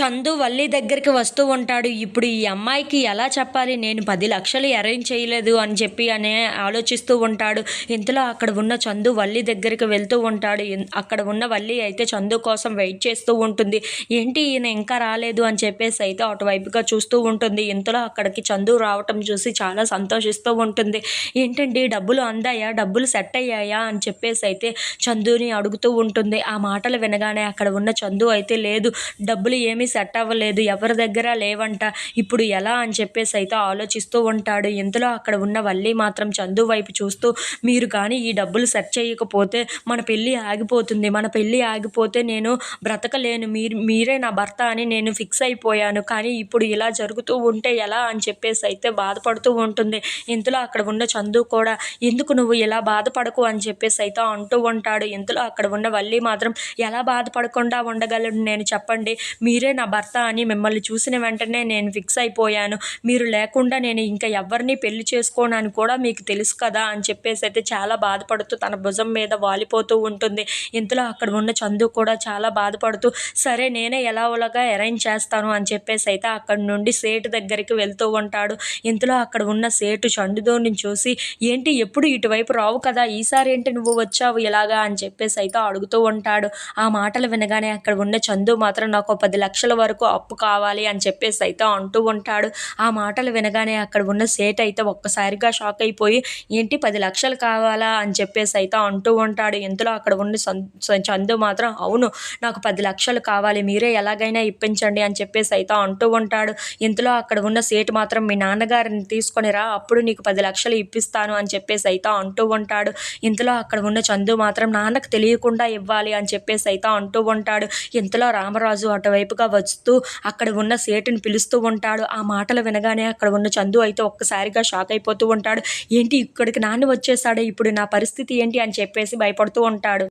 చందు వల్లి దగ్గరికి వస్తూ ఉంటాడు. ఇప్పుడు ఈ అమ్మాయికి ఎలా చెప్పాలి? నేను పది లక్షలు అరేంజ్ చేయలేదు అని చెప్పి అనే ఆలోచిస్తూ ఉంటాడు. ఇంతలో అక్కడ ఉన్న చందు వల్లి దగ్గరికి వెళ్తూ ఉంటాడు. అక్కడ ఉన్న వల్లి అయితే చందు కోసం వెయిట్ చేస్తూ ఉంటుంది. ఏంటి ఈయన ఇంకా రాలేదు అని చెప్పేసి అయితే అటువైపుగా చూస్తూ ఉంటుంది. ఇంతలో అక్కడికి చందు రావటం చూసి చాలా సంతోషిస్తూ ఉంటుంది. ఏంటండి డబ్బులు అందాయా? డబ్బులు సెట్ అయ్యాయా? అని చెప్పేసి అయితే చందుని అడుగుతూ ఉంటుంది. ఆ మాటలు వినగానే అక్కడ ఉన్న చందు అయితే లేదు. డబ్బులు ఏమీ సెట్ అవ్వలేదు ఎవరి దగ్గర లేవంట. ఇప్పుడు ఎలా అని చెప్పేసి అయితే ఆలోచిస్తూ ఉంటాడు. ఇంతలో అక్కడ ఉన్న వల్లి మాత్రం చందు వైపు చూస్తూ మీరు కానీ ఈ డబ్బులు సెట్ చేయకపోతే మన పెళ్ళి ఆగిపోతుంది. మన పెళ్ళి ఆగిపోతే నేను బ్రతకలేను. మీరు మీరే నా భర్త అని నేను ఫిక్స్ అయిపోయాను. కానీ ఇప్పుడు ఇలా జరుగుతూ ఉంటే ఎలా అని చెప్పేసి అయితే బాధపడుతూ ఉంటుంది. ఇంతలో అక్కడ ఉన్న చందు కూడా ఎందుకు నువ్వు ఇలా బాధపడకు? అని చెప్పేసి అయితే అంటూ ఉంటాడు. ఇంతలో అక్కడ ఉన్న వల్లి మాత్రం ఎలా బాధపడకుండా ఉండగలను? నేను చెప్పండి. మీరే నా భర్త అని మిమ్మల్ని చూసిన వెంటనే నేను ఫిక్స్ అయిపోయాను. మీరు లేకుండా నేను ఇంకా ఎవరిని పెళ్ళి చేసుకోనని కూడా మీకు తెలుసు కదా అని చెప్పేసి అయితే చాలా బాధపడుతూ తన భుజం మీద వాలిపోతూ ఉంటుంది. ఇంతలో అక్కడ ఉన్న చందు కూడా చాలా బాధపడుతూ సరే నేనే ఎలా అలాగా అరేంజ్ చేస్తాను? అని చెప్పేసి అయితే అక్కడ నుండి సేటు దగ్గరికి వెళ్తూ ఉంటాడు. ఇంతలో అక్కడ ఉన్న సేటు చందుని చూసి ఏంటి ఎప్పుడు ఇటువైపు రావు కదా? ఈసారి ఏంటి నువ్వు వచ్చావు ఇలాగా? అని చెప్పేసి అయితే అడుగుతూ ఉంటాడు. ఆ మాటలు వినగానే అక్కడ ఉన్న చందు మాత్రం నాకు ఒక పది లక్షలు లక్షల వరకు అప్పు కావాలి అని చెప్పేసి అయితే అంటూ ఉంటాడు. ఆ మాటలు వినగానే అక్కడ ఉన్న సేట్ అయితే ఒక్కసారిగా షాక్ అయిపోయి ఏంటి పది లక్షలు కావాలా? అని చెప్పేసి అయితే అంటూ ఉంటాడు. ఇంతలో అక్కడ ఉన్న సన్ చందు మాత్రం అవును నాకు పది లక్షలు కావాలి మీరే ఎలాగైనా ఇప్పించండి అని చెప్పేసి అయితే అంటూ ఉంటాడు. ఇంతలో అక్కడ ఉన్న సేటు మాత్రం మీ నాన్నగారిని తీసుకొని రా అప్పుడు నీకు పది లక్షలు ఇప్పిస్తాను అని చెప్పేసి అయితే అంటూ ఉంటాడు. ఇంతలో అక్కడ ఉన్న చందు మాత్రం నాన్నకు తెలియకుండా ఇవ్వాలి అని చెప్పేసి అయితే అంటూ ఉంటాడు. ఇంతలో రామరాజు అటువైపుగా వస్తూ అక్కడ ఉన్న సేటుని పిలుస్తూ ఉంటాడు. ఆ మాటలు వినగానే అక్కడ ఉన్న చందు అయితే ఒక్కసారిగా షాక్ అయిపోతూ ఉంటాడు. ఏంటి ఇక్కడికి నాన్న వచ్చేసాడే? ఇప్పుడు నా పరిస్థితి ఏంటి? అని చెప్పేసి భయపడుతూ ఉంటాడు.